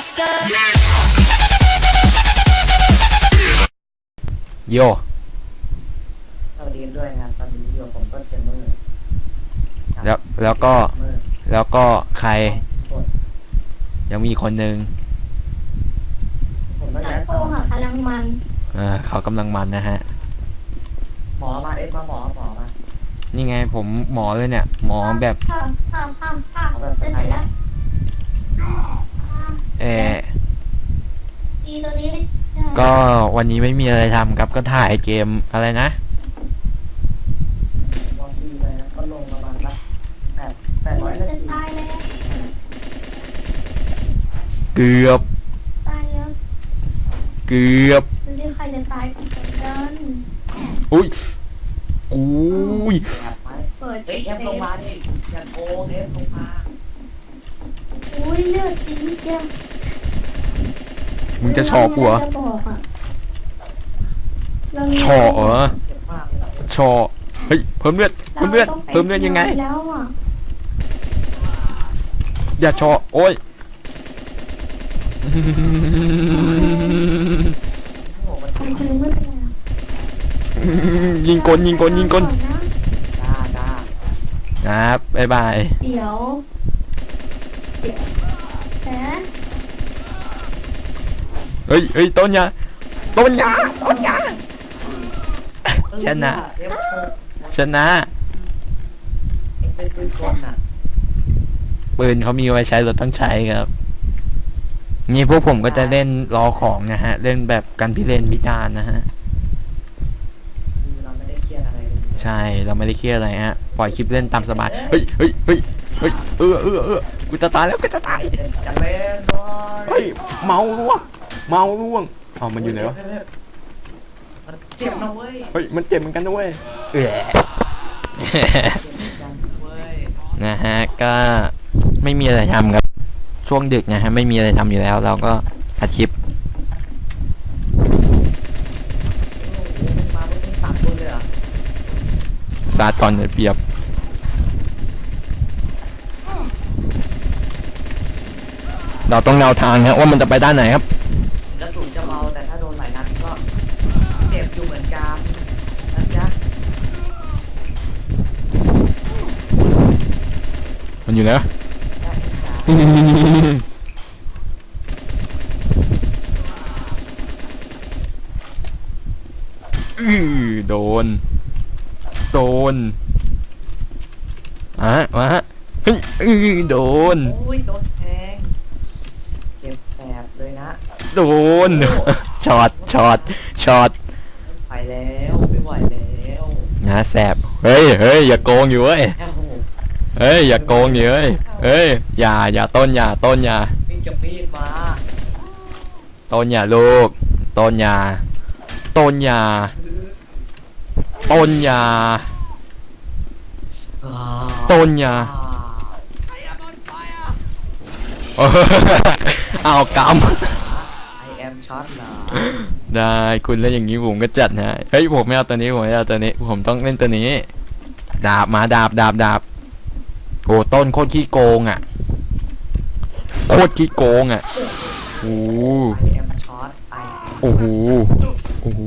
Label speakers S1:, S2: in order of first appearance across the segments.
S1: faster.
S2: โย
S3: สวัสดีด้วยนะครับตอนนี้อยู่กับผมต้นเกมเมอร์ครับ
S2: แล้วแล้วก็
S3: เกมเมอร์
S2: แล้วก็ใคร
S3: กด
S2: ยังมีคนหนึ่ง
S3: ผมต้อง
S4: ตั
S3: ย้า
S4: ด
S3: ย
S4: โป้ค่ะพลังมัน
S2: เออเขากำลังมันนะฮะ
S3: หมอมาเอ็ดมาหมอหมอมา
S2: นี่ไงผมหมอเลยเนี่ย หมอแบบ
S4: ข้ามข้ามข้ามข้ามเป็นไปแล้ว
S2: เออ
S4: ดีตัวนี้
S2: ก็วันนี้ไม่มีอะไรทำครับก็ถ่ายเกมอะไรนะ
S3: วางทีเลยนะก็ลงประมาณละแปดแปดร้อยนา
S4: จะ
S3: ที
S4: ตายแล้ว
S2: เกือบ
S4: ตายแล้ว
S2: เกือบ
S4: ดูดิใครจะตายก่อนกัน
S2: อุ้ยอุ้ย
S3: แอบไป
S4: เปิด
S3: เอ้ยเอฟลงมาดิอย่าโกงเอฟลงมา
S4: อุ้ยเลือดจริงเจ้า
S2: มึงจะชอกูเหรอ
S4: จะบอกอะเรา
S2: ชอเหรอ
S3: เจ็บมากเลย
S2: ชอเฮ้ยเพิ่มเลือดเพิ่มเลือดเพิ่มเลือดยังไง
S4: แล้วอะ
S2: อย่าชอโอ้ย
S3: โอ้โหมัน
S4: คุณคุณไม่เป็นไร
S2: ยิงกลยิงกลยิงกล
S3: จ้าจ้า
S2: ครับบ๊ายบาย
S4: เดี๋ยว เดี๋ยวแสน
S2: เฮ้ยเฮ้ยต้นยาต้นยาต้นยาชนะ
S3: เอฟเออ
S2: ชนะ
S3: เอ็งเป็นปืนกลน่ะ
S2: ปืนเขามีไว้ใช้เราต้องใช้ครับ นี่พวกผมก็จะเล่นรอของนะฮะ เล่นแบบกันพิเรนพิจารณ์นะฮะ
S3: คือเราไม่ได้เครียดอะไรเลย
S2: ใช่เราไม่ได้เครียดอะไรฮะปล่อยคลิปเล่นตามสบายเฮ้ยเฮ้ยเฮ้ยเฮ้ยเออเออเออกูจะตายแล้วกูจะตาย
S3: จะเล่นด้วย
S2: เฮ้ยเมาล่วง เมาล่วงอ๋อมันอยู่ไหนวะ
S3: มันเจ็บนะเว้ย
S2: เฮ้ยมันเจ็บเหมือนกันด้วยเออ
S3: เจ็บเหมือนกันเว้ย
S2: นะฮะก็ไม่มีอะไรทำครับ ช่วงดึกนะฮะไม่มีอะไรทำอยู่แล้ว เราก็อัดคลิป
S3: โอ้โหมึงมามึงเป็นสามคนเลยเหรอ
S2: ซาตอนเปรียบเราต้องแนวทางครับว่ามันจะไปด้านไหนครับ
S3: กระสุนจะเบาแต่ถ้าโดนหลายนัดก็เจ็บอยู่เหมือนกันนะจ๊ะ
S2: มันอยู่ไหนวะ
S3: ได้จ้ะ
S2: อื้อโดน โดนอะมาฮะเฮ้ยอื้อโดน
S3: โอ้ยโดนแทงเจ็บแสบเลยนะ
S2: โดนช็อตช็อตช็อต
S3: ไปแล้วไม่ไหวแล้ว
S2: นะแสบเฮ้ยเฮ้ยอย่าโกงอยู่เว้ย
S3: โอ้โห
S2: เฮ้ยอย่าโกงอยู่เว้ยเฮ้ยอย่าอย่าต้นอย่าต้นอย่า
S3: มีกับมีดมา
S2: ต้นอย่าลูกต้นอย่าต้นอย่าต้นอย่า
S3: อ่า
S2: ต้นอย่า
S3: อ่า
S2: เอาก
S3: I am shot นะำ
S2: ได้คุณเล่นอย่างนี้ผมก็จัดให้เฮ้ยผมไม่เอาตัวนี้ผมไม่เอาตัวนี้ ผมต้องเล่นตัวนี้ ดาบมาดาบดาบดาบ อ้ต้นโคตรขี้โกงอะ โคตรขี้โกงอะโอ้โหโอ้โหโอ้โห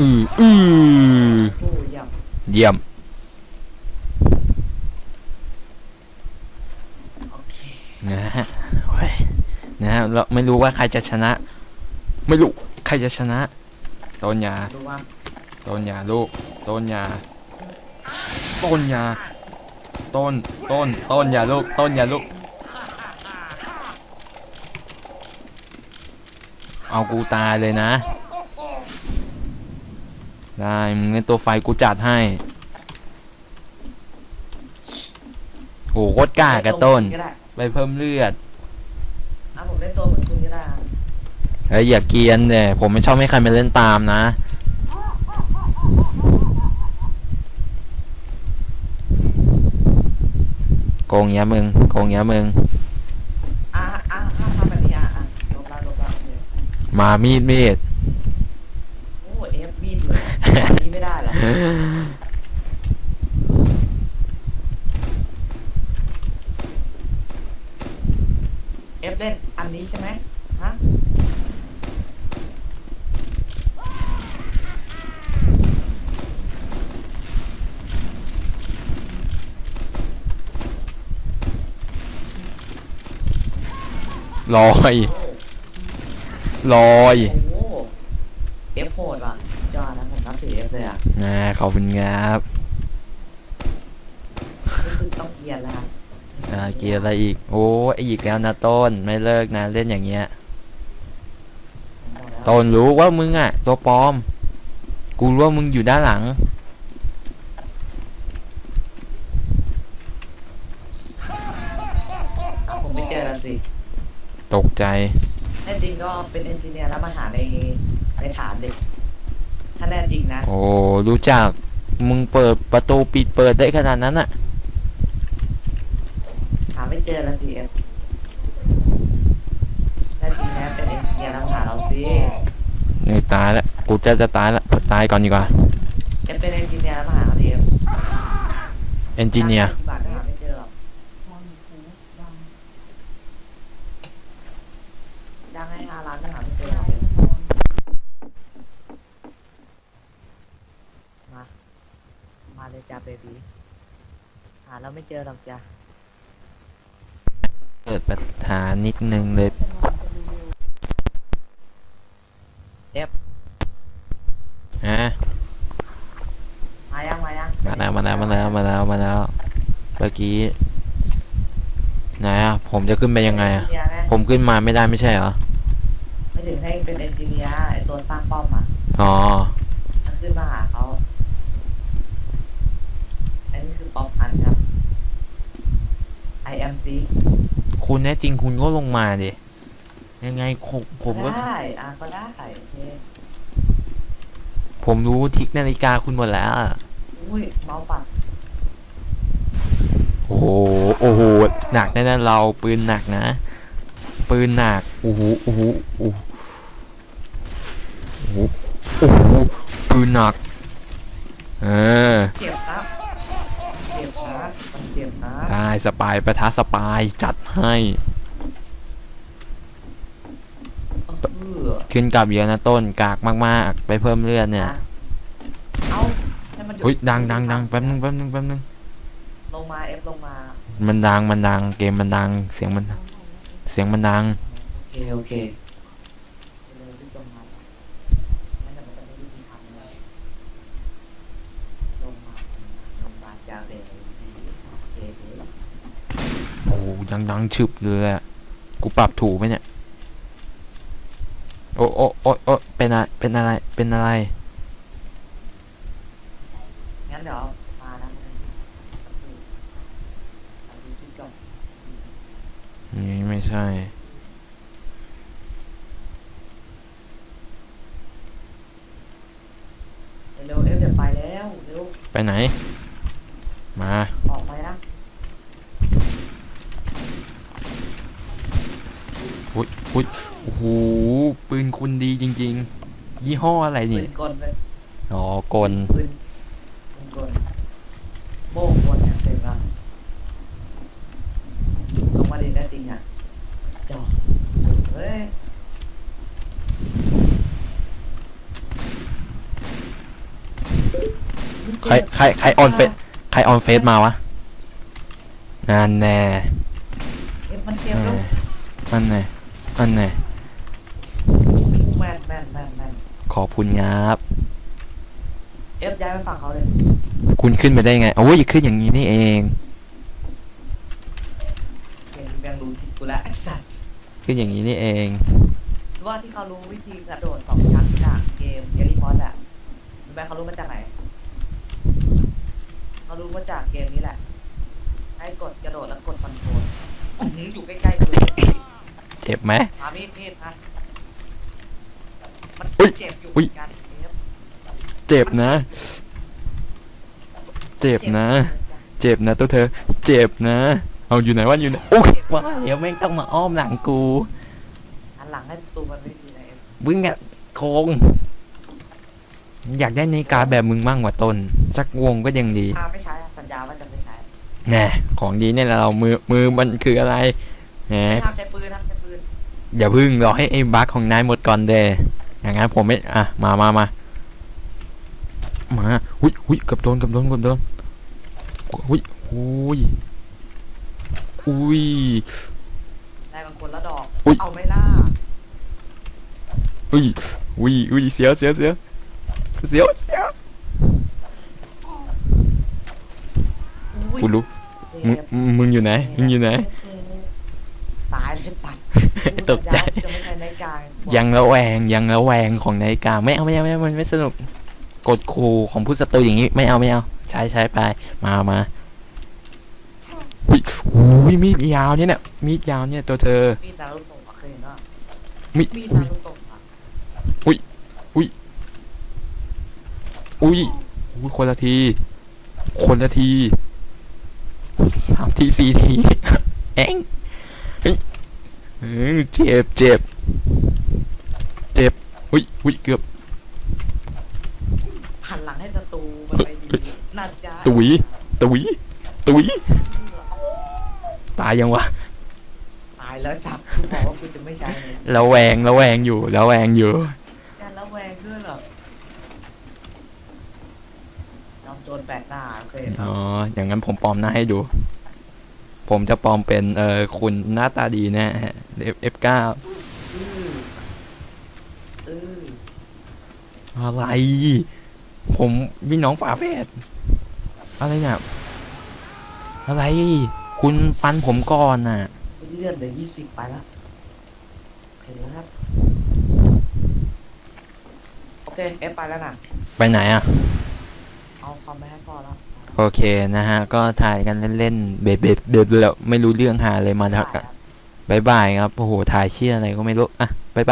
S2: อืออือ
S3: ผู้เยี่ยม
S2: เยี่ยม
S3: โอเค
S2: นะฮะโอ้ยนะฮะเราไม่รู้ว่าใครจะชนะ ไม่รู้ ใครจะชนะ ต้นยา
S3: ดูว่า
S2: ต้นยาลูก ต้นยา ต้นยา ต้น ต้น ต้นยาลูก ต้นยาลูก เอากูตายเลยนะ ได้มึงเล่นตัวไฟกูจัดให้โหโคตรกล้ากระต้น
S3: ก็ได้
S2: ไปเพิ่มเลือด
S3: อะผมเล่นตัวเหมือนคุณก็ได้อะ
S2: เฮ้ยอย่าเกรียนเนี่ยผมไม่ชอบให้ใครมาเล่นตามนะ โกงเงี้ยมึง โกงเงี้ยมึงา
S3: มาง
S2: มามีดมีด
S3: โอ้เอฟบีดเลยอันนี้ไม่ได้หรอเอฟเล่นอันนี้ใช่ไหม
S2: ลอยลอย
S3: โอ้โหเอฟโหดว่ะยอดนะผมนับถือเอฟเลยอะ
S2: นะขอบคุณครับ
S3: รู้สึกต้องเกลียดแล้วครับ
S2: อ่าเกียร์อะไรอีก โอ้ยอีกแล้วนะต้นไม่เลิกนะเล่นอย่างเงี้ย
S3: ผมบอกแล้ว
S2: ต้นรู้ว่ามึงอะ ตัวปลอม กูรู้ว่ามึงอยู่ด้านหลัง
S3: ผมไม่เจอแล้วสิ
S2: ตกใจ
S3: แน่จริงก็เป็นเอนจิเนียร์แล้วมาหาในในฐานเด็กถ้าแน่จริงนะ
S2: โอ้รู้จักมึงเปิดประตูปิดเปิดได้ขนาดนั้นอะ
S3: หาไม่เจอแล้วสิเอฟแน่จริงนะเป็นเอนจิเนียร์แล้วมาหาเราสิ
S2: นี่ตายแล้วกูจะจะตายแล้วตายก่อนดีกว่า
S3: เอฟเป็นเอนจิเนียร์แล้วมาหาเราดิเอฟ
S2: เอนจิเนียร์
S3: บาทก็หาไม่เจอหรอกดังให้ห้าล้านก็หาไม่เจอหรอก มา มา เลยจ้าเบบีหาเราไม่เจอหรอกจ้า
S2: เกิดปัญหานิดนึงเลยฮะ
S3: มายังมายัง
S2: มาแล้วมาแล้วมาแล้วมาแล้วมาแล้วเมื่อกี้ไหนอะผมจะขึ้นไปยังไงอะ
S3: เอนจิเนียร์ไง
S2: ผมขึ้นมาไม่ได้ไม่ใช่เหรอ
S3: ไม่ถึงให้เป็นเอนจิเนียร์ไอตัวสร้างป้อมอะ
S2: อ๋อ
S3: มันขึ้นมาหาเขาอันนี้คือป๊อปพันครับ IMC
S2: คุณแน่จริงคุณก็ลงมาดิยังไงผมผมก็
S3: ได้อะก็ได้โอเค
S2: ผมรู้ทิกนาฬิกาคุณหมดแล้ว
S3: อุ้ยเมาส์ปัด
S2: โอ้โห โอ้โห หนักแน่ๆเราปืนหนักนะ ปืนหนัก โอ้โห โอ้โห โอ้โห โอ้โหโอ้โหปืนหนัก เออ
S3: เจ็บนะเจ็บนะ มันเจ็บนะ
S2: ได้สปายประทะสปายจัดให้
S3: เออ
S2: ขึ้นกลับเยอะนะต้นกากมากๆ ไปเพิ่มเลือดเนี่ย
S3: เอาให้มันหยุ
S2: เฮ้ยดังดังดังแป๊บนึงแป๊บนึงแป๊บนึง
S3: ลงมาเอฟลงมา
S2: มันดังมันดังเกมมันดังเสียงมัน เสียงมันดัง
S3: โอเคโอเคเลยที่ลงมางั้นแต่มันจะไม่ยุติธรรมเลยลงมา ลงมาจากเด็กดีโอเคโอเค
S2: โอ้โหยังดังฉึบเลยอะกูปรับถูกไหมเนี่ย โอ้โอ้โอ้โอ้เป็นอะไรเป็นอะไร เป็นอะไร
S3: งั้นเดี๋ยวมานะเอาดูที่ก่อน
S2: นี่ไม่ใช่
S3: เร็วเอฟเดี๋ยวไปแล้ว เร็ว
S2: ไปไหน มา
S3: ออกไปนะ
S2: อุ้ยอุ้ยโอ้โห ปืนคุณดีจริง ๆ ยี่ ห้ออะไร
S3: ปื
S2: นี่
S3: นกลเลย
S2: อ๋อกล
S3: ปืนปืนกลโบ้กลเนี่ยเต็มละลงมาดิได้จริงอะจอเฮ้ย
S2: ใครใครใครออนเฟซใครออนเฟซมาวะนั่นแน่
S3: เอฟมันเจ็
S2: เอบ
S3: ลู
S2: อกนั่นแน่นั่นแน่
S3: แม่นแม่นแม่นแม่น
S2: ขอบคุณครับ
S3: เอฟย้ายไปฝั่งเขาเลย
S2: คุณขึ้นไปได้ไงโอ้ยขึ้นอย่างนี้นี่เอง
S3: เห็นแบงรู้ทิศกูแล้วไอ้สัตว์
S2: ขึ้นอย่างนี้นี่เอง
S3: หรือว่าที่เขารู้วิธีกระโดดสองชั้นจากเกมเยลิพอสอะรู้ไหมเขารู้มาจากไหนเขารู้มาจากเกมนี้แหละ ให้กดกระโดดแล้วกดคอนโทรลอื้อหืออยู่ใกล้ๆกันเลย
S2: เจ็บไหม
S3: มามีดมีดนะ มัน
S2: อุ๊ย
S3: เจ็บอยู่เห
S2: อุ๊
S3: มื
S2: ย
S3: อนกันเอฟ
S2: เจ็บนะ เจ็บนะ เจ็บนะตัวเธอ เจ็บนะ เอาอยู่ไหนวะอยู่ไหนโอ้ยว้าเดี๋ยวแม่งต้องมาอ้อมหลังกู
S3: หันหลังให้ตูมันไม่ดีนะเอฟ
S2: มึงอะโคง อยากได้นาฬิกาแบบมึงบ้างว่ะต้นสักวงก็ยังดี
S3: ถ้าไม่ใช้อะสัญญาว่าจะไม่ใช้
S2: แน่ของดีเนี่ยเรามือมือมันคืออะไรแหม
S3: ไม่ห้ามใช้ปืนห้ามใช้ปืน
S2: อย่าพึ่งรอให้ไอ้บั๊กของนายหมดก่อนเด อย่างนั้นผมไม่ อะ มามามามาหุยหุยเกับโดนเกับโดนเกับโดนหุยหุยอุ้ย
S3: ได้บางคนละดอก
S2: อุ๊ย
S3: เอาไม่ล่า
S2: อุ้ยอุ้ยอุ้ยเสียวเสียวเสียวเสียวเสียว
S3: อุ้ย
S2: กูรู้มึง
S3: เจ็บ
S2: มึงอยู่ไหน มึงอยู่ไหน
S3: ตายเลยตัด
S2: ตกใจ
S3: จะไม่ใช่ใน กลาง
S2: ยังระแวงยังระแวงของนาฬิกาไม่เอาไม่เอาไม่เอามันไม่สนุกกดคูของผู้ศัตรูอย่างนี้ไม่เอาไม่เอาใช้ใช้ไปมามาอุ้ยอุ้ยมีดยาวเนี่ยเนี่ยมีดยาวเนี่ยตัวเธอ
S3: มีดนารุโตะเคยเห็นป่ะ
S2: มีด
S3: มีด
S2: อุ้
S3: นายรุโตะอะ
S2: อุ้ยอุ้ยอุ้ยคนละที คนละทีสามทีสี่ทีเอ็งเฮ้ยเออเจ็บเจ็บ เจ็บอุ้ยอุ้ยเกือบ
S3: หันหลังให้ศัตรูมันไปดีน่าจะ
S2: ตุ๋ย ตุ๋ย ตุ๋ย ตายยังวะ
S3: ตายแล้วจับกูบอกว่ากูจะไม่ใช่เลย
S2: ระแวงระแวงอยู่ระแวงอยู่
S3: การระแวงด้วยเหรอจอมโจรแปลกหน้าเคยเห็
S2: อ๋อ อย่างนั้นผมปลอมหน้าให้ดู ผมจะปลอมเป็นเออคุณหน้าตาดีเน
S3: อฟเก้า
S2: อะไร ผมมีน้องฝาแฝดอะไรเนี่ย อะไร คุณฟันผมก่อนน่ะ
S3: เลื่อนเหลือยี่สิบไปแล้วเห็นแล้วครับ โอเค เอฟไปแล้วนะ
S2: ไปไหนอะ
S3: เอาคอมไปให้พ่อแล้ว
S2: โอเคนะฮะ ก็ถ่ายกันเล่นๆ เบบเบบเบบแล้วไม่รู้เรื่องหาเลยมาทัก
S3: ได้ครับ
S2: บายบายครับ โอ้โห ถ่ายเชี่ยอะไรก็ไม่รู้ อะบายบาย